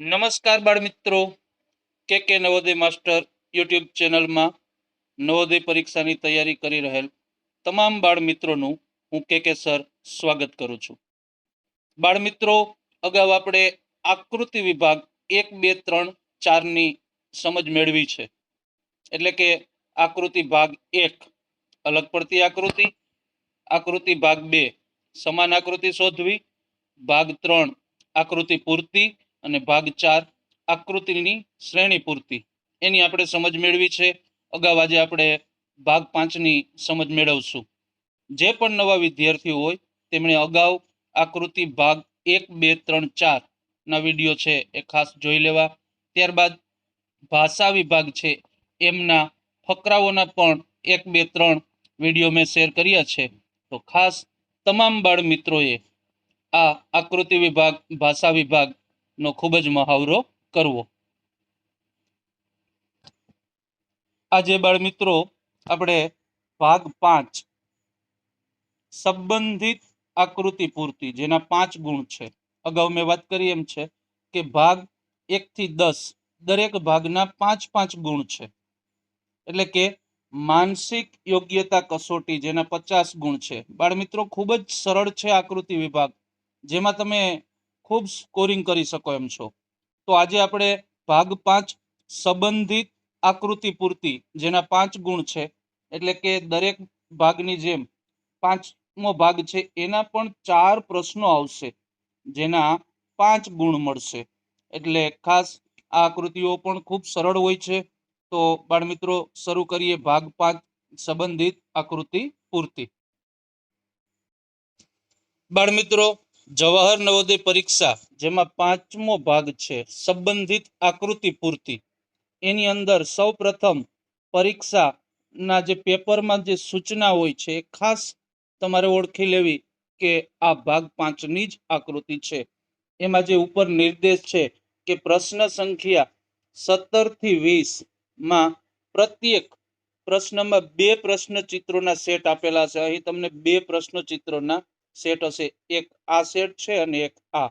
નમસ્કાર બાળ મિત્રો. કે કે નવોદય માસ્ટર યુટ્યુબ ચેનલમાં નવોદય પરીક્ષાની તૈયારી કરી રહેલ તમામ બાળ મિત્રોનું હું કે કે સર સ્વાગત કરું છું. બાળ મિત્રો, અગાઉ આપણે આકૃતિ વિભાગ એક, બે, ત્રણ, ચારની સમજ મેળવી છે. એટલે કે આકૃતિ ભાગ એક અલગ પડતી આકૃતિ આકૃતિ ભાગ બે સમાન આકૃતિ શોધવી, ભાગ ત્રણ આકૃતિ પૂર્તિ અને ભાગ ચાર, આકૃતિની શ્રેણી પૂર્તિ. એની આપણે સમજ મેળવી છે. અગાઉ આજે આપણે ભાગ પાંચની સમજ મેળવશું. જે પણ નવા વિદ્યાર્થીઓ હોય, તેમણે અગાઉ આકૃતિ ભાગ એક, બે, ત્રણ, ચાર ના વીડિયો છે એ ખાસ જોઈ લેવા. ત્યારબાદ ભાષા વિભાગ છે, એમના ફકરાઓના પણ એક, બે, ત્રણ વીડિયો મેં શેર કર્યા છે. તો ખાસ તમામ બાળ મિત્રોએ આ આકૃતિ વિભાગ, ભાષા વિભાગનો ખૂબ જ મહાવરો કરવો. આજે બાળ મિત્રો આપણે ભાગ પાંચ, સંબંધિત આકૃતિ પૂર્તિ, જેના પાંચ ગુણ છે. અગાઉ મેં વાત કરી એમ છે કે ભાગ એક થી દસ, દરેક ભાગના પાંચ પાંચ ગુણ છે. એટલે કે માનસિક યોગ્યતા કસોટી, જેના પચાસ ગુણ છે. બાળ મિત્રો ખૂબ જ સરળ છે આકૃતિ વિભાગ, જેમાં તમે ખૂબ સ્કોરિંગ કરી શકો એમ છો. તો આજે આપણે ભાગ પાંચ સંબંધિત આકૃતિ પૂર્તિ, જેના પાંચ ગુણ છે, એટલે કે દરેક ભાગની જેમ પાંચમો ભાગ છે, એના પણ ચાર પ્રશ્નો આવશે, જેના પાંચ ગુણ મળશે. એટલે ખાસ આ આકૃતિઓ પણ ખૂબ સરળ હોય છે. તો બાળમિત્રો, શરૂ કરીએ ભાગ પાંચ સંબંધિત આકૃતિ પૂર્તિ. બાળ મિત્રો જવાહર નવોદય પરીક્ષા, જેમાં પાંચમો ભાગ છે, સંબંધિત આકૃતિ પૂરતી. એની અંદર સૌ પ્રથમ પરીક્ષાના જે પેપરમાં જે સૂચના હોય છે ખાસ તમારે ઓળખી લેવી કે આ ભાગ પાંચની જ આકૃતિ છે. એમાં જે ઉપર નિર્દેશ છે કે પ્રશ્ન સંખ્યા સત્તરથી વીસમાં પ્રત્યેક પ્રશ્નમાં બે પ્રશ્ન ચિત્રોના સેટ આપેલા છે. અહીં તમને બે પ્રશ્ન ચિત્રોના સેટ હશે. એક આ સેટ છે અને એક આ.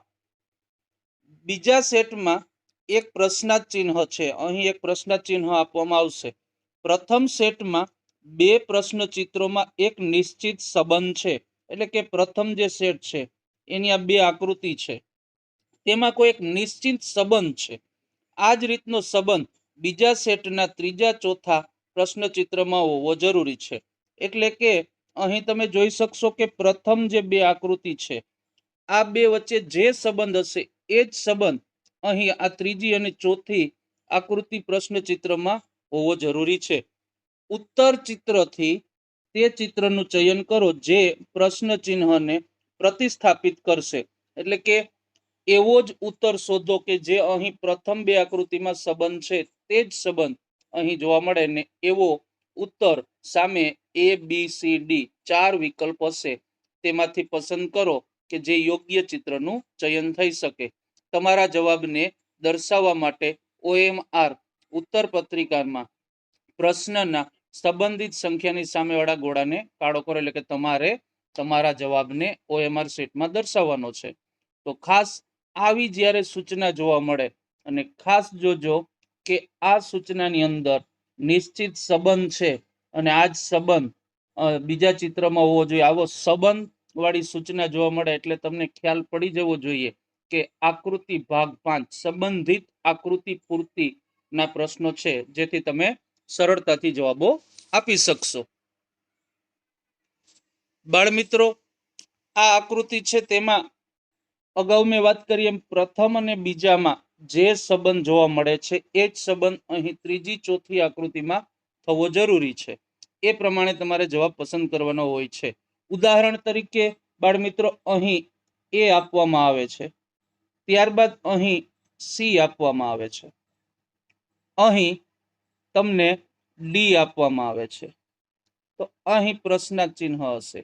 બીજા સેટમાં એક પ્રશ્નાર્થ ચિહ્ન છે. અહીં એક પ્રશ્નાર્થ ચિહ્ન આપવામાં આવશે. પ્રથમ સેટમાં બે પ્રશ્ન ચિત્રોમાં એક નિશ્ચિત સંબંધ છે. એટલે કે પ્રથમ જે સેટ છે, એની આ બે આકૃતિ છે. તેમાં કોઈ એક નિશ્ચિત સંબંધ છે. આ જ રીતનો સંબંધ બીજા સેટના ત્રીજા ચોથા પ્રશ્ન ચિત્રમાં હોવો જરૂરી છે. એટલે કે અહીં તમે જોઈ શકશો કે પ્રથમ જે બે આકૃતિ છે, આ બે વચ્ચે જે સંબંધ હશે, એ જ સંબંધ અહીં આ ત્રીજી અને ચોથી આકૃતિ પ્રશ્ન ચિત્રમાં હોવો જરૂરી છે. ઉત્તર ચિત્રથી તે ચિત્રનું ચયન કરો જે પ્રશ્ન ચિહ્નને પ્રતિસ્થાપિત કરશે. એટલે કે એવો જ ઉત્તર શોધો કે જે અહીં પ્રથમ બે આકૃતિમાં સંબંધ છે, તે જ સંબંધ અહીં જોવા મળે ને એવો ઉત્તર સામે એ બી સી ડી ચાર વિકલ્પ હશે. તેમાંથી પસંદ કરો કે જે યોગ્ય ચિત્રનું ચયન થઈ શકે. તમારા જવાબને દર્શાવવા માટે ઓએમઆર ઉત્તર પત્રિકામાં પ્રશ્નના સંબંધિત સંખ્યાની સામેવાળા ગોળાને કાળો કરો. એટલે કે તમારે તમારા જવાબને ઓએમઆર શીટમાં દર્શાવવાનો છે. તો ખાસ આવી જ્યારે સૂચના જોવા મળે અને ખાસ જોજો કે આ સૂચનાની અંદર નિશ્ચિત સંબંધ છે અને આ જ સંબંધ બીજા ચિત્રમાં હોવો જોઈએ. આવો સંબંધ વાળી સૂચના જોવા મળે એટલે તમને ખ્યાલ પડી જવો જોઈએ કે આકૃતિ ભાગ પાંચ સંબંધિત આકૃતિ પૂર્તિ ના પ્રશ્નો છે, જેથી તમે સરળતાથી જવાબો આપી શકશો. બાળમિત્રો, આ આકૃતિ છે તેમાં અગાઉ મેં વાત કરી એમ પ્રથમ અને બીજામાં જે સંબંધ જોવા મળે છે, એ જ સંબંધ અહીં ત્રીજી ચોથી આકૃતિમાં થવો જરૂરી છે. એ પ્રમાણે તમારે જવાબ પસંદ કરવાનો હોય છે. ઉદાહરણ તરીકે, બાળમિત્રો અહીં એ આપવામાં આવે છે. ત્યારબાદ અહીં સી આપવામાં આવે છે. અહીં તમને ડી આપવામાં આવે છે. તો અહીં પ્રશ્નાર્થ ચિહ્ન હશે.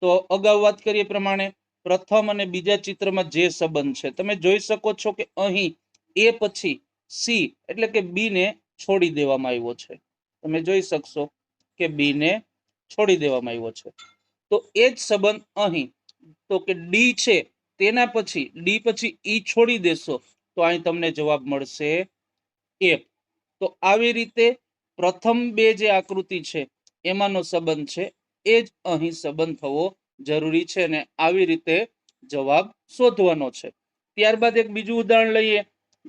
તો અગાઉ વાત કરીએ પ્રમાણે, પ્રથમ અને બીજા ચિત્રમાં જે સંબંધ છે, તમે જોઈ શકો છો કે અહીં એ પછી સી, એટલે કે બી ને છોડી દેવામાં આવ્યો છે. તમે જોઈ શકશો કે બીને છોડી દેવામાં આવ્યો છે. તો એ જ સંબંધ અહીં, તો કે ડી છે તેના પછી ડી પછી ઈ છોડી દેશો, તો અહીં તમને જવાબ મળશે એફ તો આવી રીતે પ્રથમ બે જે આકૃતિ છે, એમાંનો સંબંધ છે, એ જ અહીં સંબંધ થવો જરૂરી છે અને આવી રીતે જવાબ શોધવાનો છે. ત્યારબાદ એક બીજું ઉદાહરણ લઈએ,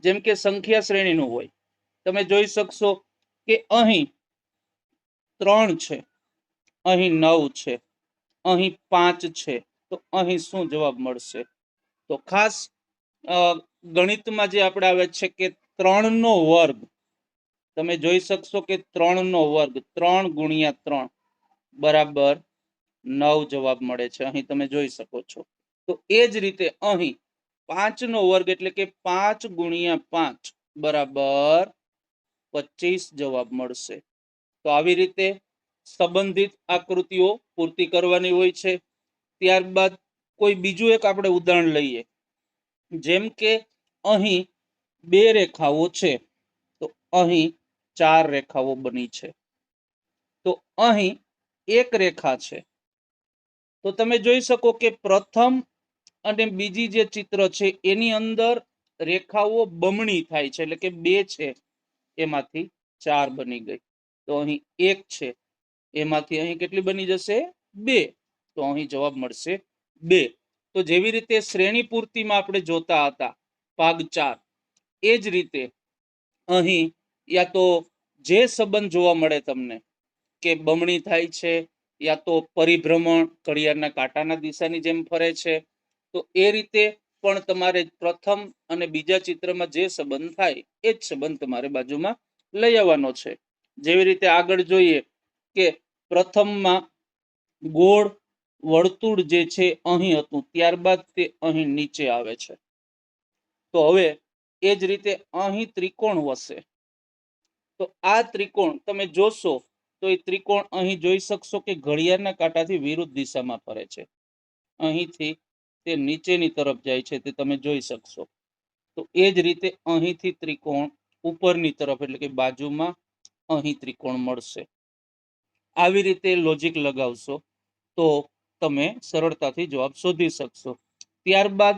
જેમ કે સંખ્યા શ્રેણીનું હોય. તમે જોઈ શકશો કે અહીં ત્રણ છે, અહીં નવ છે, અહીં પાંચ છે, તો અહીં શું જવાબ મળશે? તો ખાસ ગણિતમાં જે આપણે આવે છે કે ત્રણનો વર્ગ, તમે જોઈ શકશો કે ત્રણનો વર્ગ, ત્રણ ગુણ્યા ત્રણ, બરાબર નવ જવાબ મળે છે, અહીં તમે જોઈ શકો છો. તો એ જ રીતે અહીં પાંચનો વર્ગ એટલે કે પાંચ ગુણ્યા પાંચ, બરાબર પચીસ જવાબ મળશે. તો આવી રીતે સંબંધિત આકૃતિઓ પૂર્તિ કરવાની હોય છે. ત્યારબાદ કોઈ બીજું એક આપણે ઉદાહરણ લઈએ. જેમ કે અહીં બે રેખાઓ છે, તો અહીં ચાર રેખાઓ બની છે. તો અહીં એક રેખા છે. તો તમે જોઈ શકો કે પ્રથમ અને બીજી જે ચિત્ર છે, એની અંદર રેખાઓ બમણી થાય છે, એટલે કે બે છે. એમાંથી ચાર બની ગઈ. તો અહીં એક છે. એમાંથી અહીં કેટલી બની જશે? બે. તો અહીં જવાબ મળશે બે. તો જેવી રીતે શ્રેણી પૂર્તિમાં આપણે જોતા હતા, ભાગ ચાર, એ જ રીતે અહીં યા તો જે સંબંધ જોવા મળે તમને, કે બમણી થાય છે, યા તો પરિભ્રમણ ઘડિયાળના કાંટાના દિશાની જેમ ફરે છે, તો એ રીતે પણ તમારે પ્રથમ અને બીજા ચિત્રમાં જે સંબંધ થાય, એ જ સંબંધ તમારે બાજુમાં લઈ આવવાનો છે. જેવી રીતે આગળ જોઈએ કે પ્રથમમાં ગોળ વર્તુળ જે છે અહીં હતું, ત્યારબાદ તે અહીં નીચે આવે છે. તો હવે એ જ રીતે અહીં ત્રિકોણ વસે. તો આ ત્રિકોણ તમે જોશો તો એ ત્રિકોણ અહીં જોઈ શકશો કે ઘડિયાળના કાંટાથી વિરુદ્ધ દિશામાં ફરે છે. અહીંથી તે નીચેની તરફ જાય છે તે તમે જોઈ શકશો. તો એ જ રીતે અહીંથી ત્રિકોણ ઉપરની તરફ એટલે કે બાજુમાં અહીં ત્રિકોણ મળશે. આવી રીતે લોજિક લગાવશો તો તમે સરળતાથી જવાબ શોધી શકશો. ત્યારબાદ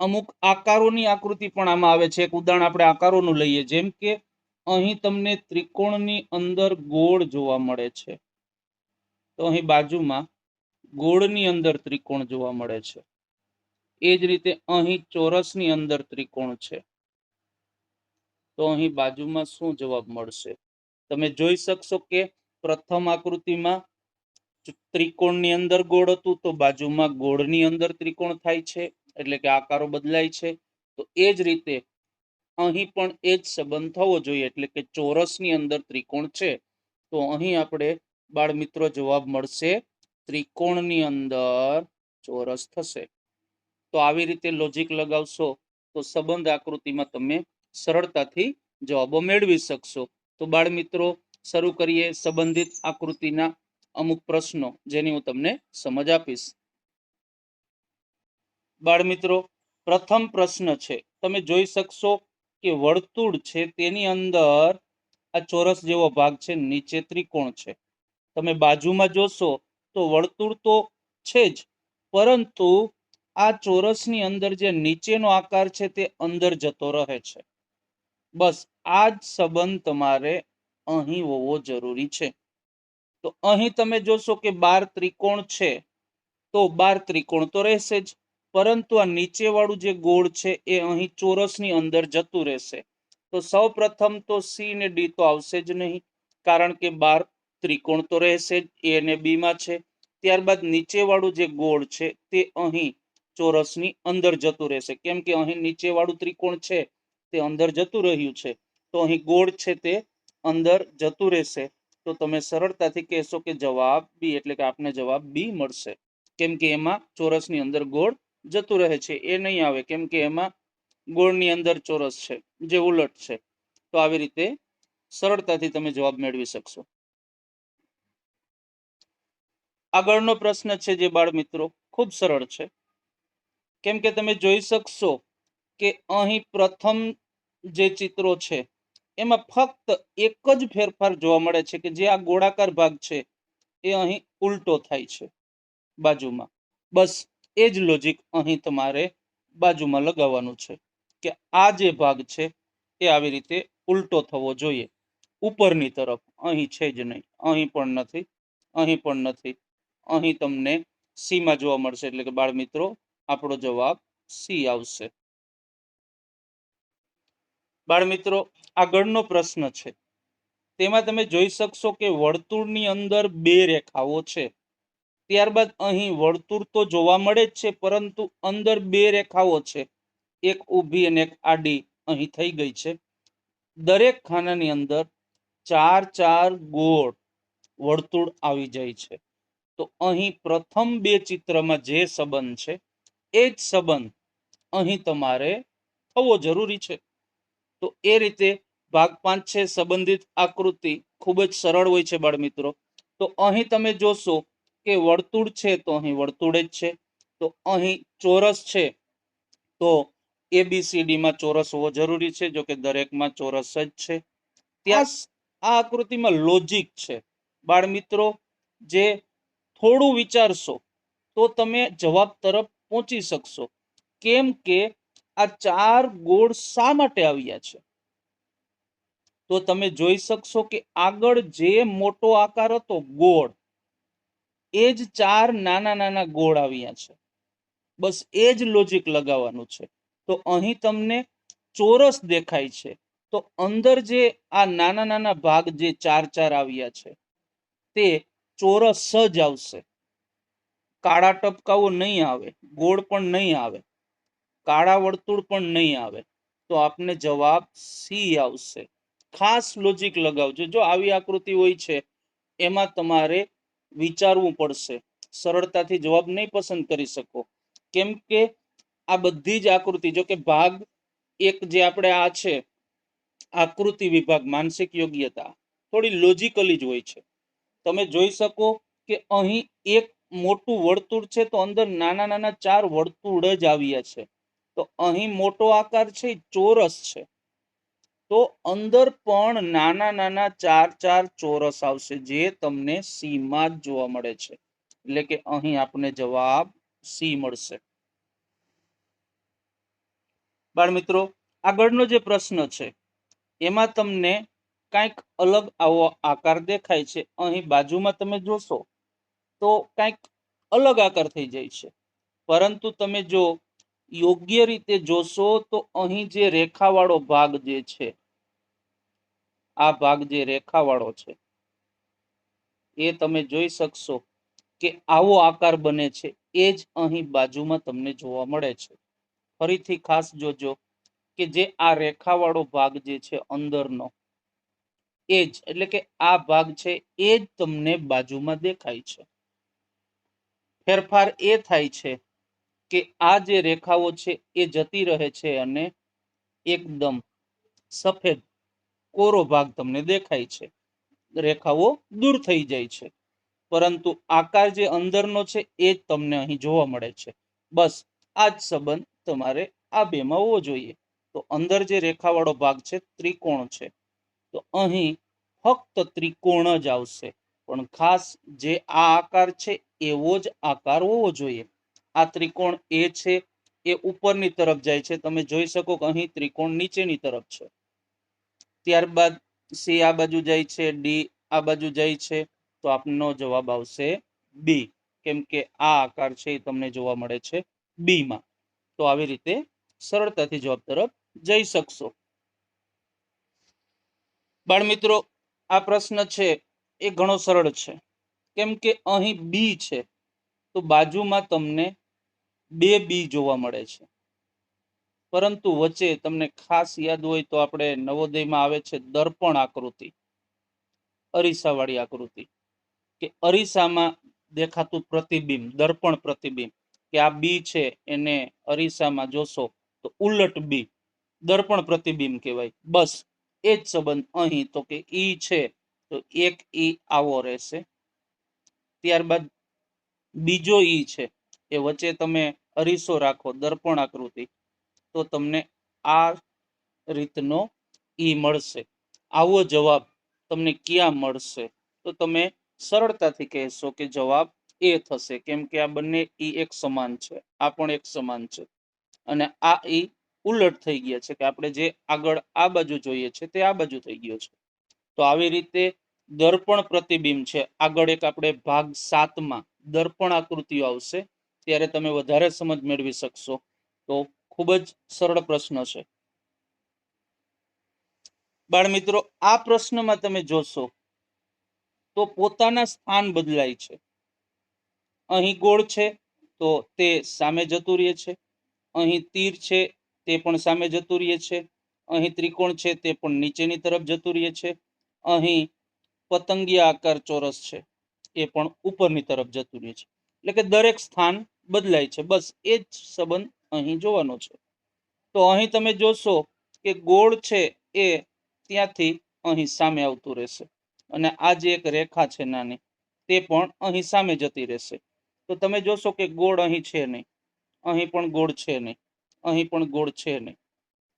અમુક આકારોની આકૃતિ પણ આમાં આવે છે. એક ઉદાહરણ આપણે આકારોનું લઈએ. જેમ કે અહીં તમને ત્રિકોણની અંદર ગોળ જોવા મળે છે. તો અહીં બાજુમાં ગોળની અંદર ત્રિકોણ જોવા મળે છે. એ જ રીતે અહીં ચોરસની અંદર ત્રિકોણ છે. તો અહીં બાજુમાં શું જવાબ મળશે? તમે જોઈ શકશો કે પ્રથમ આકૃતિમાં ત્રિકોણની અંદર ગોળ હતું, તો બાજુમાં ગોળની અંદર ત્રિકોણ થાય છે, એટલે કે આકારો બદલાય છે. તો એ જ રીતે અહીં પણ એ જ સંબંધ થવો જોઈએ, એટલે કે ચોરસની અંદર ત્રિકોણ છે. તો અહીં આપણે બાળ મિત્રો જવાબ મળશે, ત્રિકોણની અંદર ચોરસ થશે. તો આવી રીતે લોજિક લગાવશો, તો સંબંધ આકૃતિમાં તમે સરળતાથી જવાબો મેળવી શકશો. તો બાળ મિત્રો શરૂ કરીએ સંબંધિત આકૃતિના અમુક પ્રશ્નો, જેની હું તમને સમજ આપીશ. બાળ મિત્રો પ્રથમ પ્રશ્ન છે, તમે જોઈ શકશો કે વર્તુળ છે તેની અંદર આ ચોરસ જેવો ભાગ છે, નીચે ત્રિકોણ છે. તમે બાજુમાં જોશો તો વર્તુળ તો છે જ, પરંતુ આ ચોરસની અંદર જે નીચેનો આકાર છે તે અંદર જતો રહે છે. બસ આ જ સંબંધ તમારે અહીં હોવો જરૂરી છે. તો અહીં તમે જોશો કે બાર ત્રિકોણ છે, તો બાર ત્રિકોણ તો રહેશે જ. પરંતુ આ નીચેવાળું જે ગોળ છે, એ અહીં ચોરસની અંદર જતું રહેશે. તો સૌ પ્રથમ તો સી ને ડી તો આવશે જ નહીં, કારણ કે બાર ત્રિકોણ તો રહેશે જ એ અને બી માં છે. ત્યારબાદ નીચેવાળું જે ગોળ છે, તે અહીં ચોરસની અંદર જતું રહેશે. કેમ કે અહીં નીચેવાળું ત્રિકોણ છે તે અંદર જતું રહ્યું છે. તો અહીં ગોળ છે તે અંદર જતું રહેશે. તો તમે સરળતાથી કહેશો કે જવાબ બી એટલે કે આપને જવાબ બી મળશે. કેમ કે એમાં ચોરસની અંદર ગોળ જતું રહે છે. એ નહીં આવે, કેમ કે એમાં ગોળની અંદર ચોરસ છે, જે ઉલટ છે. તો આવી રીતે સરળતાથી તમે જવાબ મેળવી શકશો. આગળનો પ્રશ્ન છે જે બાળ મિત્રો ખૂબ સરળ છે. કેમ કે તમે જોઈ શકશો કે અહીં પ્રથમ જે ચિત્રો છે, એમાં ફક્ત એક જ ફેરફાર જોવા મળે છે કે જે આ ગોળાકાર ભાગ છે, એ અહીં ઉલટો થાય છે બાજુમાં. બસ એ જ લોજિક અહીં તમારે બાજુમાં લગાવવાનું છે કે આ જે ભાગ છે, એ આવી રીતે ઉલટો થવો જોઈએ. ઉપરની તરફ, અહીં છે જ નહીં, અહીં પણ નથી, અહીં પણ નથી. અહીં તમને સીમાં જોવા મળશે એટલે કે બાળ મિત્રો આપણો જવાબ સી આવશે. બાળ મિત્રો આગળનો પ્રશ્ન છે. તેમાં તમે જોઈ શકશો કે વર્તુળની અંદર બે રેખાઓ છે. ત્યારબાદ અહીં વર્તુળ તો જોવા મળે જ છે, પરંતુ અંદર બે રેખાઓ છે. એક ઊભી અને એક આડી અહીં થઈ ગઈ છે. દરેક ખાનાની અંદર ચાર ચાર ગોળ વર્તુળ આવી જાય છે. તો અહીં પ્રથમ બે ચિત્રમાં જે સંબંધ છે, એ જ સંબંધ અહીં તમારે થવો જરૂરી છે. તો એ રીતે ભાગ પાંચ છે સંબંધિત આકૃતિ ખૂબ જ સરળ હોય છે બાળ મિત્રો તો અહીં તમે જોશો કે વર્તુળ છે તો અહીં વર્તુળ જ છે. તો અહીં ચોરસ છે તો એબીસીડીમાં ચોરસ હોવો જરૂરી છે જો કે દરેકમાં ચોરસ જ છે. ત્યાં આ આકૃતિમાં લોજિક છે. બાળ મિત્રો જે થોડું વિચારશો તો તમે જવાબ તરફ પહોંચી શકશો. કેમ કે આ ચાર ગોળ શા માટે આવ્યા છે? તો તમે જોઈ શકશો કે આગળ જે મોટો આકાર હતો, ગોળ, એ જ ચાર નાના નાના ગોળ આવ્યા છે. બસ એ જ લોજિક લગાવવાનું છે. તો અહીં તમને ચોરસ દેખાય છે. તો અંદર જે આ નાના નાના ભાગ જે ચાર ચાર આવ્યા છે, તે ચોરસ જ આવશે. કાળા ટપકાઓ નહીં આવે, ગોળ પણ નહીં આવે. કાળા વર્તુળ પણ નહીં આવે, તો આપને જવાબ સી આવશે. ખાસ લોજિક લગાવજો. જો આવી આકૃતિ હોય છે, એમાં તમારે વિચારવું પડશે. સરળતાથી જવાબ નહીં પસંદ કરી શકો. કેમ કે આ બધી જ આકૃતિ, જો કે ભાગ એક જે આપણે આ છે, આકૃતિ વિભાગ, માનસિક યોગ્યતા, થોડી લોજિકલી જ હોય છે. તમે જોઈ શકો કે અહીં એક મોટું વર્તુળ છે, તો અંદર નાના નાના ચાર વર્તુળ જ આવ્યા છે. તો અહીં મોટો આકાર છે ચોરસ છે. તો અંદર પણ નાના નાના ચાર ચાર ચોરસ આવશે, જે તમને સીમાં જ જોવા મળે છે. એટલે કે અહીં આપણે જવાબ સી મળશે. બાળ મિત્રો, આગળનો જે પ્રશ્ન છે, એમાં તમને કાંઈક અલગ આવો આકાર દેખાય છે. અહીં બાજુમાં તમે જોશો તો કાંઈક અલગ આકાર થઈ જાય છે. પરંતુ તમે જો યોગ્ય રીતે જોશો તો અહીં જે રેખાવાળો ભાગ જે છે, આ ભાગ જે રેખાવાળો છે, એ તમે જોઈ શકશો કે આવો આકાર બને છે. એ જ અહીં બાજુમાં તમને જોવા મળે છે. ફરીથી ખાસ જોજો કે જે આ રેખાવાળો ભાગ જે છે અંદરનો, એ જ, એટલે કે આ ભાગ છે એ જ તમને બાજુમાં દેખાય છે. ફેરફાર એ થાય છે કે આ જે રેખાઓ છે એ જતી રહે છે અને એકદમ સફેદ કોરો ભાગ તમને દેખાય છે. રેખાઓ દૂર થઈ જાય છે. પરંતુ આકાર જે અંદરનો છે એ જ તમને અહીં જોવા મળે છે. બસ, આ જ સંબંધ તમારે આ બેમાં હોવો જોઈએ. તો અંદર જે રેખાવાળો ભાગ છે ત્રિકોણ છે. તો અહીં ફક્ત ત્રિકોણ જ આવશે. પણ ખાસ જે આ આકાર છે એવો જ આકાર હોવો જોઈએ. આ ત્રિકોણ એ છે, એ ઉપરની તરફ જાય છે. તમે જોઈ શકો કે અહીં ત્રિકોણ નીચેની તરફ છે. ત્યારબાદ સી આ બાજુ જાય છે, ડી આ બાજુ જાય છે. તો આપનો જવાબ આવશે બી. કેમ કે આ આકાર છે એ તમને જોવા મળે છે બીમાં. તો આવી રીતે સરળતાથી જવાબ તરફ જઈ શકશો. બાળ મિત્રો આ પ્રશ્ન છે એ ઘણો સરળ છે. કેમ કે અહીં બી છે. તો બાજુમાં તમને બે બી જોવા મળે છે. પરંતુ વચ્ચે તમને ખાસ યાદ હોય તો આપણે નવોદયમાં આવે છે દર્પણ આકૃતિ, અરીસાવાળી આકૃતિ, કે અરીસામાં દેખાતું પ્રતિબિંબ, દર્પણ પ્રતિબિંબ, કે આ બી છે એને અરીસામાં જોશો તો ઉલટ બી, દર્પણ પ્રતિબિંબ કહેવાય. બસ, એ જ સંબંધ અહીં તો કે ઈ છે તો એક ઈ આવો રહેશે. ત્યારબાદ બીજો ઈ છે એ વચ્ચે તમે અરીસો રાખો દર્પણ આકૃતિ, તો તમને આ રીતનો ઈ મળશે. આવો જવાબ તમને ક્યાં મળશે? તો તમે સરળતાથી કહેશો કે જવાબ એ થશે, કેમ કે આ બંને ઈ એક સમાન છે, આ પણ એક સમાન છે. અને આ ઈ ઉલટ થઈ ગયા છે કે આપણે જે આગળ આ બાજુ જોઈએ છે તે આ બાજુ થઈ ગયો છે. તો આવી રીતે દર્પણ પ્રતિબિંબ છે, આગળ એક આપણે ભાગ સાતમાં દર્પણ આકૃતિઓ આવશે, ત્યારે તમે વધારે સમજ મેળવી શકશો. તો ખૂબ જ સરળ પ્રશ્ન છે. બાળ મિત્રો આ પ્રશ્નમાં તમે જોશો તો પોતાના સ્થાન બદલાય છે. અહીં ગોળ છે તો તે સામે જતું રહે છે. અહીં તીર છે તે પણ સામે જતું રહે છે. અહીં ત્રિકોણ છે તે પણ નીચેની તરફ જતું રહે છે. અહીં પતંગિયા આકાર ચોરસ છે. એ પણ ઉપરની તરફ જતું રહે છે. એટલે કે દરેક સ્થાન બદલાય છે. બસ એ જ સંબંધ અહીં જોવાનો છે. તો અહીં તમે જોશો કે ગોળ છે એ ત્યાંથી અહીં સામે આવતું રહેશે. અને આ જે એક રેખા છે નાની, તે પણ અહીં સામે જતી રહેશે. તો તમે જોશો કે ગોળ અહીં છે નહીં. અહીં પણ ગોળ છે નહીં. અહીં પણ ગોળ છે નહીં.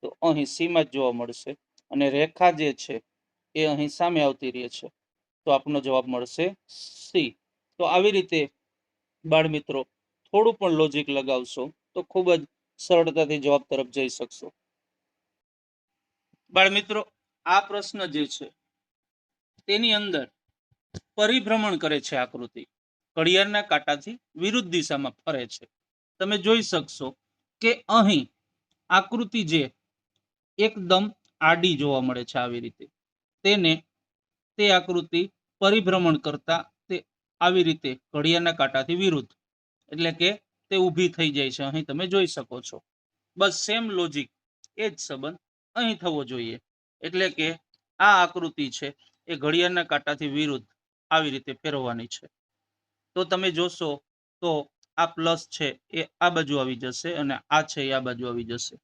તો અહીં સીમા જ જોવા મળશે. અને રેખા જે છે એ અહીં સામે આવતી રહે છે. તો આપનો જવાબ મળશે સી. તો આવી રીતે બાળ મિત્રો થોડું પણ લોજિક લગાવશો તો ખૂબ જ સરળતાથી જવાબ તરફ જઈ શકશો. બાળ મિત્રો, આ પ્રશ્ન જે છે તેની અંદર પરિભ્રમણ કરે છે આકૃતિ. ઘડિયાળના કાંટાથી વિરુદ્ધ દિશામાં ફરે છે. તમે જોઈ શકશો કે અહીં આકૃતિ જે એકદમ આડી જોવા મળે છે આવી રીતે. તેને તે આકૃતિ પરિભ્રમણ કરતા તે આવી રીતે ઘડિયાળના કાંટાથી વિરુદ્ધ. એટલે કે તે ઊભી થઈ જાય છે. અહીં તમે જોઈ શકો છો. બસ સેમ લોજિક એ જ સંબંધ અહીં થવો જોઈએ. એટલે કે આ આકૃતિ છે એ ઘડિયાળના કાંટાથી વિરુદ્ધ આવી રીતે ફેરવવાની છે. તો તમે જોશો તો આ પ્લસ છે એ આ બાજુ આવી જશે અને આ છે એ આ બાજુ આવી જશે.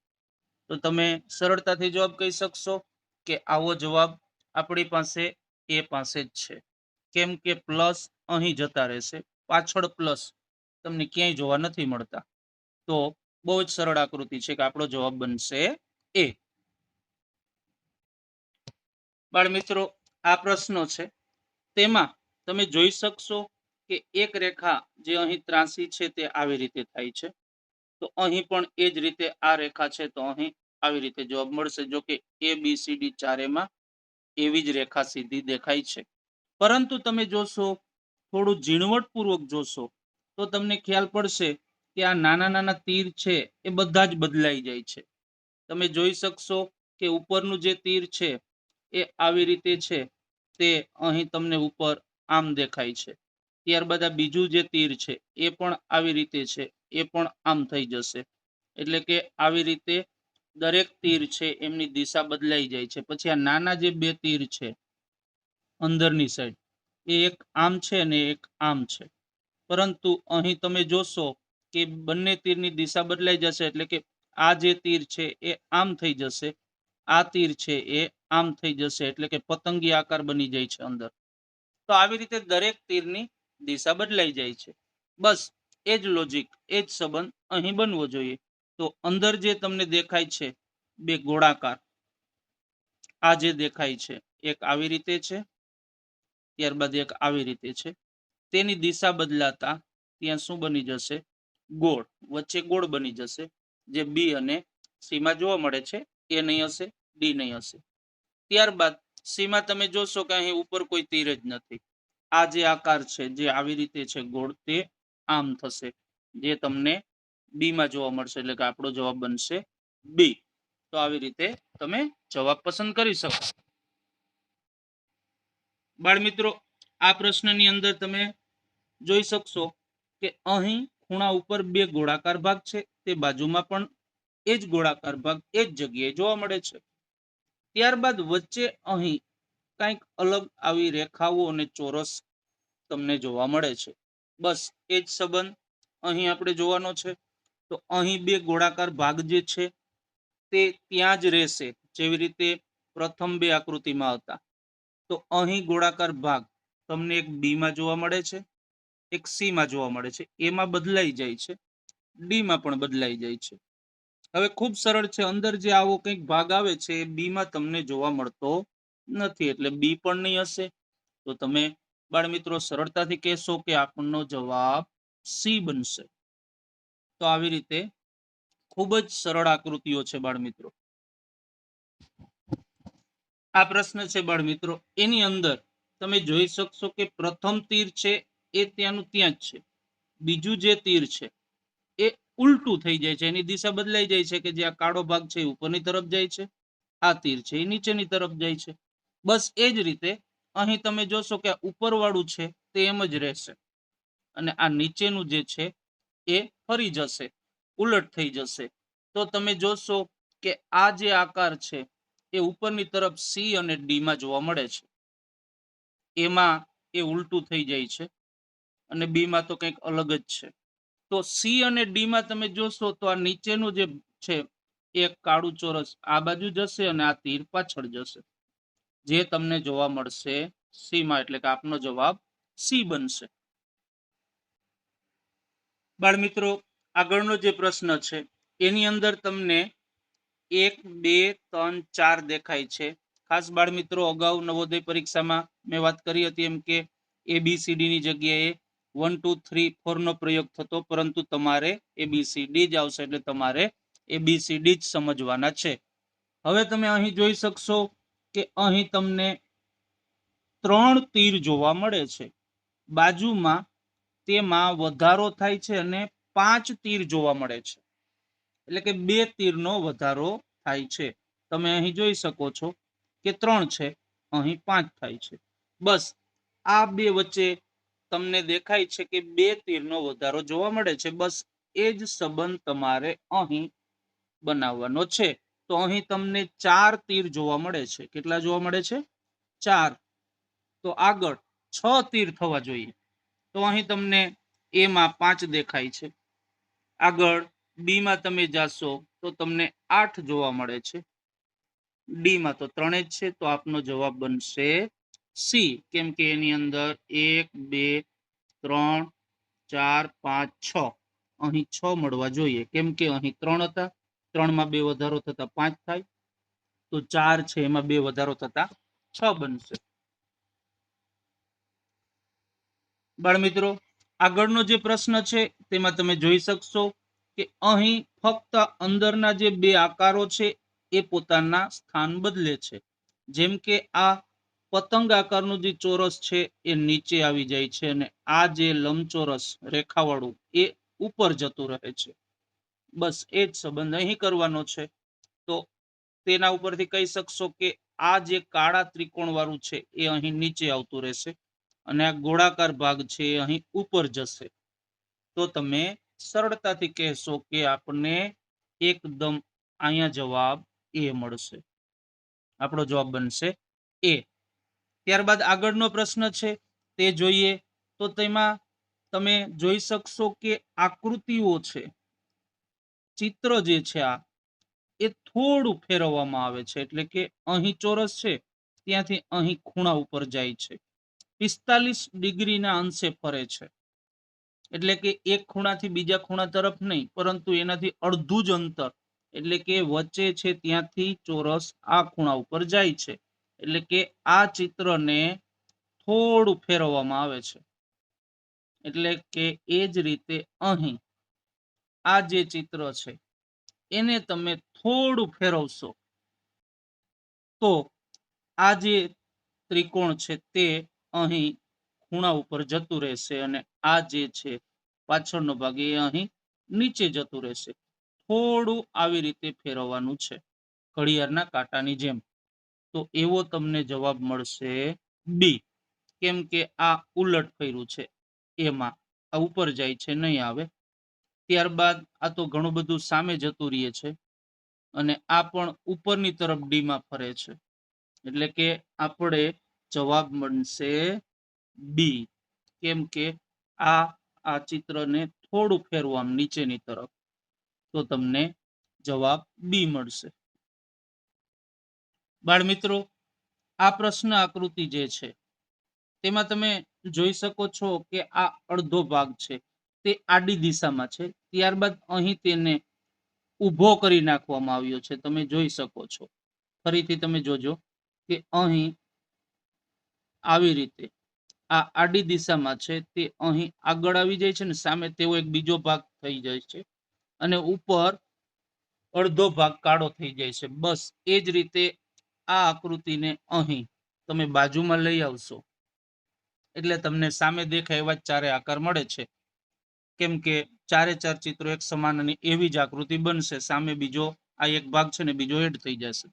તો તમે સરળતાથી જવાબ કહી શકશો કે આવો જવાબ આપણી પાસે એ પાસે જ છે. કેમ કે પ્લસ અહીં જતા રહેશે. પાછળ પ્લસ તમને ક્યાંય જોવા નથી મળતા. તો બહુ જ સરળ આકૃતિ છે કે આપણો જવાબ બનશે એ બાળ મિત્રો, આ પ્રશ્નો છે. તેમાં તમે જોઈ શકશો કે એક રેખા જે અહીં ત્રાસી છે તે આવી રીતે થાય છે. તો અહીં પણ એ જ રીતે આ રેખા છે તો અહીં આવી રીતે જવાબ મળશે. જો કે એ બી સી ડી ચારેમાં એવી જ રેખા સીધી દેખાય છે. પરંતુ તમે જોશો, થોડું ઝીણવટપૂર્વક જોશો, તો તમને ખ્યાલ પડશે કે આ નાના નાના તીર છે એ બધા જ બદલાઈ જાય છે. તમે જોઈ શકશો કે ઉપરનું જે તીર છે એ આવી રીતે છે, તે અહીં તમને ઉપર આમ દેખાય છે. ત્યારબાદ આ બીજું જે તીર છે એ પણ આવી રીતે છે, એ પણ આમ થઈ જશે. એટલે કે આવી રીતે દરેક તીર છે, એમની દિશા બદલાઈ જાય છે. પછી આ નાના જે બે તીર છે, અંદરની સાઈડ એ એક આમ છે અને એક આમ છે. પરંતુ અહીં તમે જોશો કે બંને તીરની દિશા બદલાઈ જશે, એટલે કે આ જે તીર છે, એ આમ થઈ જશે. આ તીર છે, એ આમ થઈ જશે, એટલે કે પતંગી આકાર બની જાય છે અંદર. તો આવી રીતે દરેક તીરની દિશા બદલાઈ જાય છે. બસ, એ જ લોજિક એ જ સંબંધ અહીં બનવો જોઈએ. તો અંદર જે તમને દેખાય છે બે ગોળાકાર. આ જે દેખાય છે એક આવી રીતે છે, ત્યારબાદ એક આવી રીતે છે. તેની દિશા બદલાતા ત્યાં શું બની જશે? ગોળ. વચ્ચે ગોળ બની જશે. જે બી અને સીમાં જોવા મળે છે એ નહીં હશે, ડી નહીં હશે. ત્યારબાદ સીમાં તમે જોશો કે અહીં ઉપર કોઈ તીર જ નથી. આ જે આકાર છે, જે આવી રીતે છે ગોળ, તે આમ થશે. જે તમને બી માં જોવા મળશે એટલે કે આપણો જવાબ બનશે બી. તો આવી રીતે તમે જવાબ પસંદ કરી શકો. બાળ મિત્રો આ પ્રશ્નની અંદર તમે જોઈ શકશો કે અહીં ખૂણા ઉપર બે ગોળાકાર ભાગ છે, તે બાજુમાં પણ એ જ ગોળાકાર ભાગ એ જ જગ્યાએ જોવા મળે છે. ત્યારબાદ વચ્ચે અહીં કંઈક અલગ આવી રેખાઓ અને ચોરસ તમને જોવા મળે છે. બસ એ જ સંબંધ અહીં આપણે જોવાનો છે. તો અહીં બે ગોળાકાર ભાગ જે છે, તે ત્યાં જ રહેશે. જેવી રીતે પ્રથમ બે આકૃતિમાં હતા તો અહીં ગોળાકાર ભાગ તમને એક બીમાં જોવા મળે છે, એક સીમાં જોવા મળે છે. એમાં બદલાઈ જાય છે ડી માં પણ બદલાઈ જાય છે. હવે ખૂબ સરળ છે, અંદર જે આવો કંઈક ભાગ આવે છે, એ બીમાં તમને જોવા મળતો નથી. એટલે બી પણ નહીં હશે. તો તમે બાળ મિત્રો સરળતાથી કહેશો કે આપણનો જવાબ સી બનશે. તો આવી રીતે ખૂબ જ સરળ આકૃતિઓ છે બાળમિત્રો આ પ્રશ્ન છે બાળમિત્રો એની અંદર તમે જોઈ શકશો કે પ્રથમ તીર છે એ ત્યાંનું ત્યાં જ છે. બીજું જે તીર છે એ ઉલટું થઈ જાય છે, એની દિશા બદલાઈ જાય છે કે જે આ કાળો ભાગ છે એ ઉપરની તરફ જાય છે, આ તીર છે એ નીચેની તરફ જાય છે. બસ એ જ રીતે અહીં તમે જોશો કે ઉપરવાળું છે તે એમ જ રહેશે. અને આ નીચેનું જે છે એ ફરી જશે, ઉલટ થઈ જશે. તો તમે જોશો કે આ જે આકાર છે, એ ઉપરની તરફ સી અને ડીમાં જોવા મળે છે. એમાં એ ઉલટું થઈ જાય છે અને બીમાં તો કંઈક અલગ જ છે. તો સી અને ડીમાં તમે જોશો તો આ નીચેનું જે છે એક કાળું ચોરસ આ બાજુ જશે અને આ તીર પાછળ જશે. જે તમને જોવા મળશે સીમાં એટલે કે આપનો જવાબ સી બનશે. બાળ મિત્રો, આગળનો જે પ્રશ્ન છે, એની અંદર તમને એક, બે, ત્રણ, ચાર દેખાય છે. ખાસ બાળમિત્રો અગાઉ નવોદય પરીક્ષામાં મેં વાત કરી હતી એમ કે એબીસીડીની જગ્યાએ વન ટુ થ્રી ફોરનો પ્રયોગ થતો, પરંતુ તમારે એબીસીડી જ આવશે, એટલે તમારે એબીસીડી જ સમજવાના છે. હવે તમે અહીં જોઈ શકશો કે અહીં તમને ત્રણ તીર જોવા મળે છે. બાજુમાં તેમાં વધારો થાય છે અને પાંચ તીર જોવા મળે છે. એટલે કે બે તીરનો વધારો થાય છે. તમે અહીં જોઈ શકો છો કે ત્રણ છે, અહીં પાંચ થાય છે. બસ, આ બે વચ્ચે તમને દેખાય છે કે બે તીરનો વધારો જોવા મળે છે. બસ, એ જ સંબંધ તમારે અહીં બનાવવાનો છે. તો અહીં તમને ચાર તીર જોવા મળે છે. કેટલા જોવા મળે છે? ચાર. તો આગળ છ તીર થવા જોઈએ. તો અહીં તમને એમાં પાંચ દેખાય છે. આગળ બી માં તમે જાશો તો તમને આઠ જોવા મળે છે. ડી માં તો ત્રણે જ છે, તો આપનો જવાબ બનશે સી કેમ કે એની અંદર એક, બે, ત્રણ, ચાર, પાંચ, છ. અહીં છ મળવા જોઈએ. કેમ કે અહીં ત્રણ હતા. ત્રણમાં બે વધારો થતા પાંચ થાય. તો ચાર છે, એમાં બે વધારો થતા છ બનશે. બાળ મિત્રો આગળનો જે પ્રશ્ન છે તેમાં તમે જોઈ શકશો કે અહીં ફક્ત અંદરના જે બે આકારો છે એ પોતાના સ્થાન બદલે છે. જેમ કે આ પતંગ આકારનું જે ચોરસ છે એ નીચે આવી જાય છે અને આ જે લંબચોરસ રેખાવાળું એ ઉપર જતું રહે છે. બસ એ જ સંબંધ અહીં કરવાનો છે. તો તેના ઉપરથી કહી શકશો કે આ જે કાળા ત્રિકોણ વાળું છે એ અહીં નીચે આવતું રહેશે. અને આ ગોળાકાર ભાગ છે, અહીં ઉપર જશે. તો તમે સરળતાથી કહેશો કે આપણને એકદમ અહીંયા જવાબ એ મળશે. આપણો જવાબ બનશે એ. ત્યારબાદ આગળનો પ્રશ્ન છે, તે જોઈએ. તો તેમાં તમે જોઈ શકશો કે આકૃતિઓ છે. ચિત્ર જે છે આ, એ થોડું ફેરવવામાં આવે છે, એટલે કે અહીં ચોરસ છે, ત્યાંથી અહીં ખૂણા ઉપર જાય છે. પિસ્તાલીસ ડિગ્રીના અંશે ફરે છે. એટલે કે એક ખૂણાથી બીજા ખૂણા તરફ નહીં, પરંતુ એનાથી અડધું જ અંતર, એટલે કે વચ્ચે છે ત્યાંથી ચોરસ આ ખૂણા ઉપર જાય છે. એટલે કે આ ચિત્રને થોડું ફેરવવામાં આવે છે. એટલે કે એ જ રીતે અહીં આ જે ચિત્ર છે, એને તમે થોડું ફેરવશો. તો આ જે ત્રિકોણ છે તે અહીં ખૂણા ઉપર જતું રહેશે અને આ જે છે પાછળનો ભાગ એ અહીં નીચે જતું રહેશે. થોડું આવી રીતે ફેરવવાનું છે. ઘડિયાળના કાંટાની જેમ. તો એવો તમને જવાબ મળશે બી કેમ કે આ ઉલટ ફેર્યું છે. એમાં આ ઉપર જાય છે, નહીં આવે. ત્યારબાદ આ તો ઘણું બધું સામે જતું રહે છે અને આ પણ ઉપરની તરફ ડીમાં ફરે છે. એટલે કે આપણે જવાબ મળશે બી કેમ કે આ આ ચિત્રને થોડું ફેરવું નીચેની તરફ. તો તમને જવાબ બી મળશે. બાળ આ પ્રશ્ન આકૃતિ જે છે, તેમાં તમે જોઈ શકો છો કે આ અડધો ભાગ છે, તે આડી દિશામાં છે. ત્યારબાદ અહીં તેને ઊભો કરી નાખવામાં આવ્યો છે. તમે જોઈ શકો છો. ફરીથી તમે જોજો કે અહીં આવી રીતે આ આડી દિશામાં છે તે અહીં આગળ આવી જાય છે ને સામે તેવો એક બીજો ભાગ થઈ જાય છે અને ઉપર અડધો ભાગ કાળો થઈ જાય છે. બસ એ જ રીતે આ આકૃતિને અહીં તમે બાજુમાં લઈ આવશો. એટલે તમને સામે દેખાય એવા ચારે આકાર મળે છે. કેમ કે ચારે ચાર ચિત્રો એક સમાન અને એવી જ આકૃતિ બનશે. સામે બીજો આ એક ભાગ છે ને બીજો એડ થઈ જશે.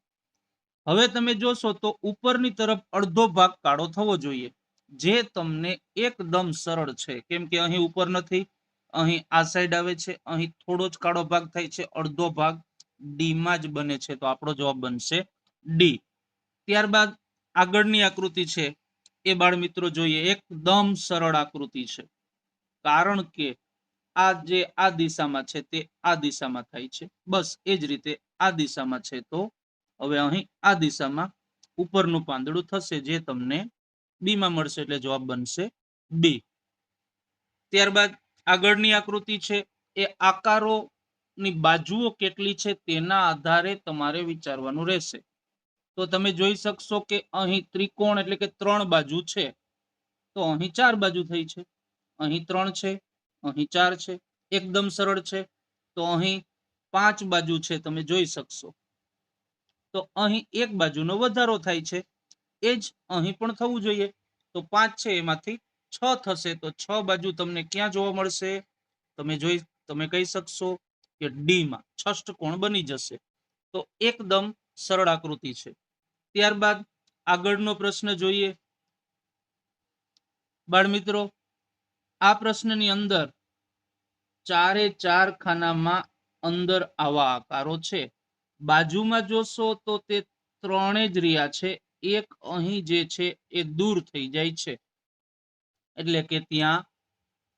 હવે તમે જોશો તો ઉપરની તરફ અડધો ભાગ કાળો થવો જોઈએ. જે તમને એકદમ સરળ છે. કેમ કે અહીં ઉપર નથી, અહીં આ સાઈડ આવે છે, અહીં થોડો જ કાળો ભાગ થાય છે, અડધો ભાગ ડી માં જ બને છે. તો આપણો જવાબ બનશે ડી ત્યારબાદ આગળની આકૃતિ છે. એ બાળ મિત્રો જોઈએ, એકદમ સરળ આકૃતિ છે. કારણ કે આ જે આ દિશામાં છે તે આ દિશામાં થાય છે. બસ એ જ રીતે આ દિશામાં છે તો હવે અહીં આ દિશામાં ઉપરનું પાંદડું થશે જે તમને બી માં મળશે એટલે જવાબ બનશે બી ત્યારબાદ આગળની આકૃતિ છે, એ આકારોની બાજુઓ કેટલી છે તેના આધારે તમારે વિચારવાનું રહેશે. તો તમે જોઈ શકશો કે અહીં ત્રિકોણ એટલે કે ત્રણ બાજુ છે. તો અહીં ચાર બાજુ થઈ છે. અહીં ત્રણ છે, અહીં ચાર છે, એકદમ સરળ છે. તો અહીં પાંચ બાજુ છે, તમે જોઈ શકશો. તો અહીં એક બાજુનો વધારો થાય છે. એ જ અહીં પણ થવું જોઈએ. તો પાંચ છે, એમાંથી છ થશે. તો છ બાજુ તમને ક્યાં જોવા મળશે? તમે જોઈ, તમે કહી શકશો કે ડીમાં છષ્ઠ કોણ બની જશે? તો એકદમ સરળ આકૃતિ છે. ત્યારબાદ આગળનો પ્રશ્ન જોઈએ. બાળમિત્રો, આ પ્રશ્નની અંદર ચારે ચાર ખાનામાં અંદર આવા આકારો છે. બાજુમાં જોશો તો તે ત્રણે જ રહ્યા છે. એક અહીં જે છે એ દૂર થઈ જાય છે. એટલે કે ત્યાં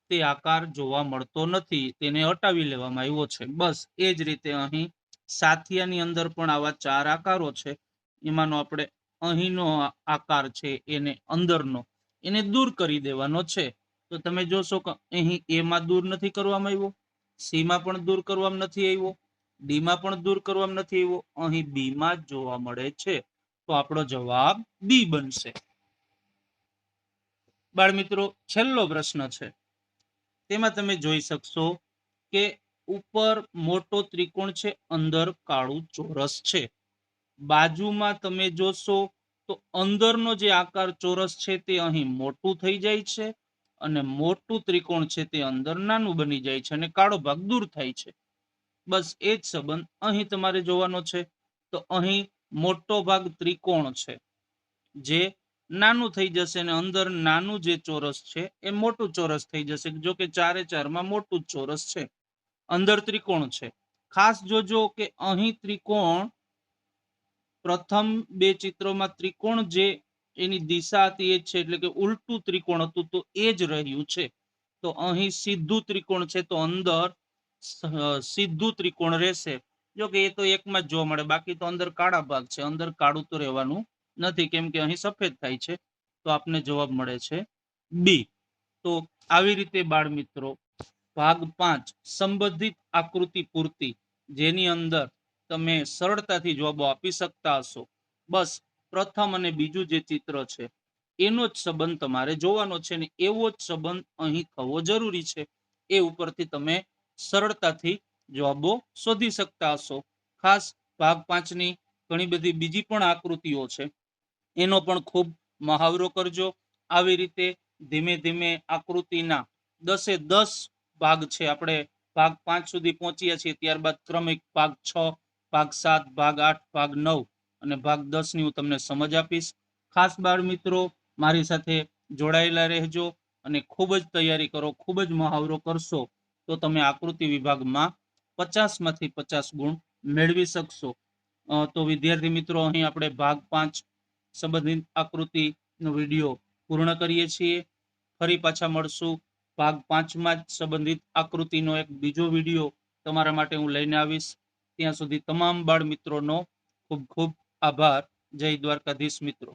તે આકાર જોવા મળતો નથી. તેને હટાવી લેવામાં આવ્યો છે. બસ, એ જ રીતે અહીં સાથિયાની અંદર પણ આવા ચાર આકારો છે. એમાંનો આપણે અહીંનો આકાર છે, એને અંદરનો. એને દૂર કરી દેવાનો છે. તો તમે જોશો કે અહીં એમાં દૂર નથી કરવામાં આવ્યો. સીમાં પણ દૂર કરવામાં નથી આવ્યો. ડી પણ દૂર કરવામાં નથી આવ્યો અહીં બી જ જોવા મળે છે. તો આપણો જવાબ બી બનશે. બાળ મિત્રો છેલ્લો પ્રશ્ન છે. તેમાં તમે જોઈ શકશો કે ઉપર મોટો ત્રિકોણ છે, અંદર કાળું ચોરસ છે. બાજુમાં તમે જોશો તો અંદરનો જે આકાર ચોરસ છે તે અહીં મોટું થઈ જાય છે અને મોટું ત્રિકોણ છે તે અંદર નાનું બની જાય છે અને કાળો ભાગ દૂર થાય છે. બસ એ જ સંબંધ. અહીં તમારે જોવાનો છે તો અહીં મોટો ભાગ ત્રિકોણ છે. જે નાનું થઈ જશે અને અંદર નાનું જે ચોરસ છે એ મોટું ચોરસ થઈ જશે. જો કે ચારે ચારમાં મોટું ચોરસ છે. અંદર ત્રિકોણ છે. ખાસ જોજો કે અહીં ત્રિકોણ પ્રથમ બે ચિત્રોમાં ત્રિકોણ જે એની દિશા હતી એ છે એટલે કે ઉલટું ત્રિકોણ હતું તો એ જ રહ્યું છે. તો અહીં સીધું ત્રિકોણ છે તો અંદર સીધું ત્રિકોણ રહેશે. જો કે એ તો એકમાં જ જોવા મળે. બાકી તો અંદર કાળા ભાગ છે. અંદર કાળું તો રહેવાનું નથી. કેમ કે અહીં સફેદ થાય છે. તો આપને જવાબ મળે છે બી તો આવી રીતે બાળ મિત્રો ભાગ પાંચ, સંબંધિત આકૃતિ પૂર્તિ, જેની અંદર તમે સરળતાથી જવાબો આપી શકતા હશો. બસ, પ્રથમ અને બીજું જે ચિત્ર છે, એનો જ સંબંધ તમારે જોવાનો છે ને એવો જ સંબંધ અહીં થવો જરૂરી છે. એ ઉપરથી તમે સરળતાથી જવાબો શોધી શકતા હશો. ખાસ ભાગ પાંચની ઘણી બધી બીજી પણ આકૃતિઓ છે. એનો પણ ખૂબ મહાવરો કરજો. આવી રીતે ધીમે ધીમે આકૃતિના દસે દસ ભાગ છે આપણે ભાગ પાંચ સુધી પહોંચ્યા છીએ. ત્યારબાદ ક્રમિક ભાગ છ, ભાગ સાત, ભાગ આઠ, ભાગ નવ અને ભાગ દસની હું તમને સમજ આપીશ. ખાસ બાળ મિત્રો, મારી સાથે જોડાયેલા રહેજો અને ખૂબ જ તૈયારી કરો, ખૂબ જ મહાવરો કરશો. તો તમે આકૃતિ વિભાગમાં પચાસમાંથી પચાસ ગુણ મેળવી શકશો. તો વિદ્યાર્થી મિત્રો, અહીં આપણે ભાગ પાંચ સંબંધિત આકૃતિનો વીડિયો પૂર્ણ કરીએ છીએ. ફરી પાછા મળશું. ભાગ પાંચમાં જ સંબંધિત આકૃતિનો એક બીજો વીડિયો તમારા માટે હું લઈને આવીશ. ત્યાં સુધી તમામ બાળ મિત્રોનો ખૂબ ખૂબ આભાર. જય દ્વારકાધીશ મિત્રો.